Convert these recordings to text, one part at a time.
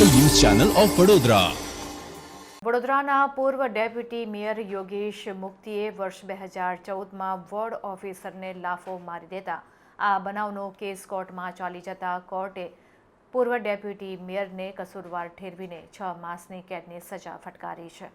Channel of Vadodara. વડોદરાના પૂર્વ deputy mayor Yogesh મુક્તિએ વર્ષ બે હજાર ચૌદમાં વોર્ડ ઓફિસરને લાફો મારી દેતા. આ બનાવનો કેસ કોર્ટમાં ચાલી જતા કોર્ટે પૂર્વ ડેપ્યુટી મેયરને કસૂરવાર ઠેરવીને છ માસની કેદની સજા ફટકારી છે.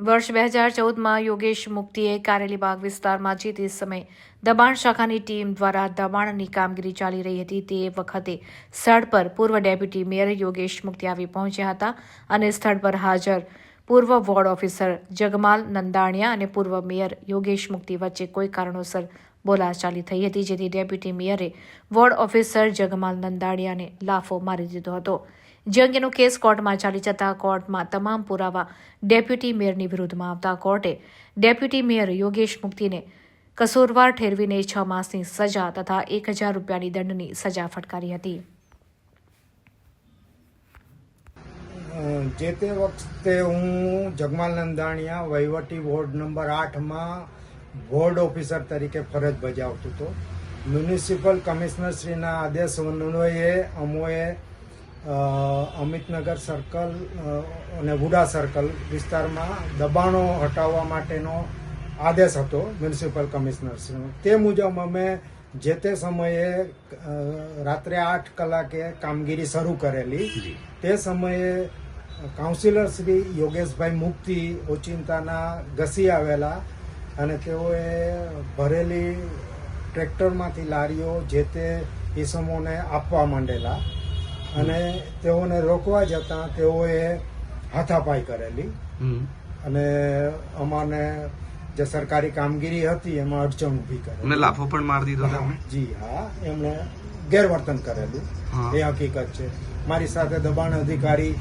વર્ષ બે હજાર ચૌદમાં યોગેશ મુક્તિએ કારેલીબાગ વિસ્તારમાં જે તે સમયે દબાણ શાખાની ટીમ દ્વારા દબાણની કામગીરી ચાલી રહી હતી તે વખતે સ્થળ પર પૂર્વ ડેપ્યુટી મેયર યોગેશ મુક્તિ આવી પહોંચ્યા હતા અને સ્થળ પર હાજર પૂર્વ વોર્ડ ઓફિસર જગમાલ નંદાણિયા અને પૂર્વ મેયર યોગેશ મુક્તિ વચ્ચે કોઈ કારણોસર બોલાચાલી થઈ હતી, જેથી ડેપ્યુટી મેયરે વોર્ડ ઓફિસર જગમાલ નંદાણિયાને લાફો મારી દીધો હતો. જે અંગેનો કેસ કોર્ટમાં ચાલી જતા કોર્ટમાં તમામ પુરાવા ડેપ્યુટી મેયરની વિરુદ્ધમાં આવતા કોર્ટે ડેપ્યુટી મેયર યોગેશ મુક્તિને કસૂરવાર ઠેરવીને છ માસની સજા તથા એક હજાર રૂપિયાની દંડની સજા ફટકારી હતી. જે તે વખતે હું જગમાલ નંદાણીયા વહીવટી વોર્ડ નંબર આઠમાં વોર્ડ ઓફિસર તરીકે ફરજ બજાવતો હતો. મ્યુનિસિપલ કમિશનરશ્રીના આદેશ અન્વયે અમોએ અમિતનગર સર્કલ અને વુડા સર્કલ વિસ્તારમાં દબાણો હટાવવા માટેનો આદેશ હતો મ્યુનિસિપલ કમિશનરશ્રીનો તે મુજબ અમે જે તે સમયે રાત્રે આઠ કલાકે કામગીરી શરૂ કરેલી. તે સમયે કાઉન્સિલર શ્રી યોગેશભાઈ મુક્તિ ઓચિંતાના ઘસી આવેલા અને તેઓએ ભરેલી ટ્રેક્ટરમાંથી લારીઓ જે તે ઈસમોને આપવા માંડેલા. અને તેઓને રોકવા જતા તેઓએ હાથાપાઈ કરેલી. અને અમાને જે સરકારી કામગીરી હતી એમાં અડચણ ઊભી કરે લાફો પણ મારી દીધો જી હા. એમણે ગેરવર્તન કરેલું. એ હકીકત છે. મારી સાથે દબાણ અધિકારી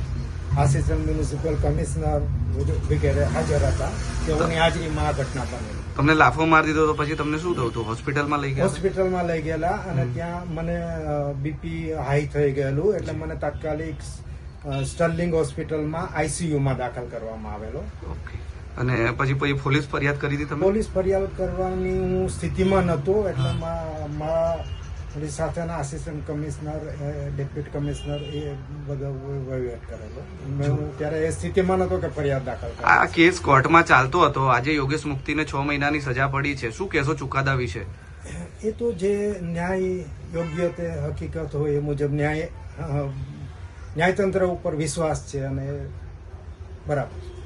આસિસ્ટન્ટ મ્યુનિસિપલ કમિશનર વગેરે હાજર હતા. તેઓની હાજરીમાં આ ઘટના બનેલી. તમને લાફો મારી દીધો તો પછી તમને શું થયું? હતું હોસ્પિટલમાં લઈ ગયા? હોસ્પિટલમાં લઈ ગયેલા અને ત્યાં મને બીપી હાઈ થઈ ગયેલું એટલે મને તાત્કાલિક સ્ટર્લિંગ હોસ્પિટલમાં આઈસીયુમાં દાખલ કરવામાં આવેલો. અને પછી પછી પોલીસ ફરિયાદ કરી હતી તમે પોલીસ ફરિયાદ કરવાની હું સ્થિતિમાં નહોતો એટલે મારા મારી સાથેના આસિસ્ટન્ટ કમિશનર ડેપ્યુટી કમિશનર એ બધો વહીવટ કરેલો. મેં હું ત્યારે એ સ્થિતિમાં નહોતો કે ફરિયાદ દાખલ આ કેસ કોર્ટમાં ચાલતો હતો. આજે યોગેશ મુક્તિને છ મહિનાની સજા પડી છે. શું કહેશો ચુકાદા વિશે? એ તો જે ન્યાય યોગ્ય તે હકીકત હોય એ મુજબ ન્યાય ન્યાયતંત્ર ઉપર વિશ્વાસ છે અને બરાબર.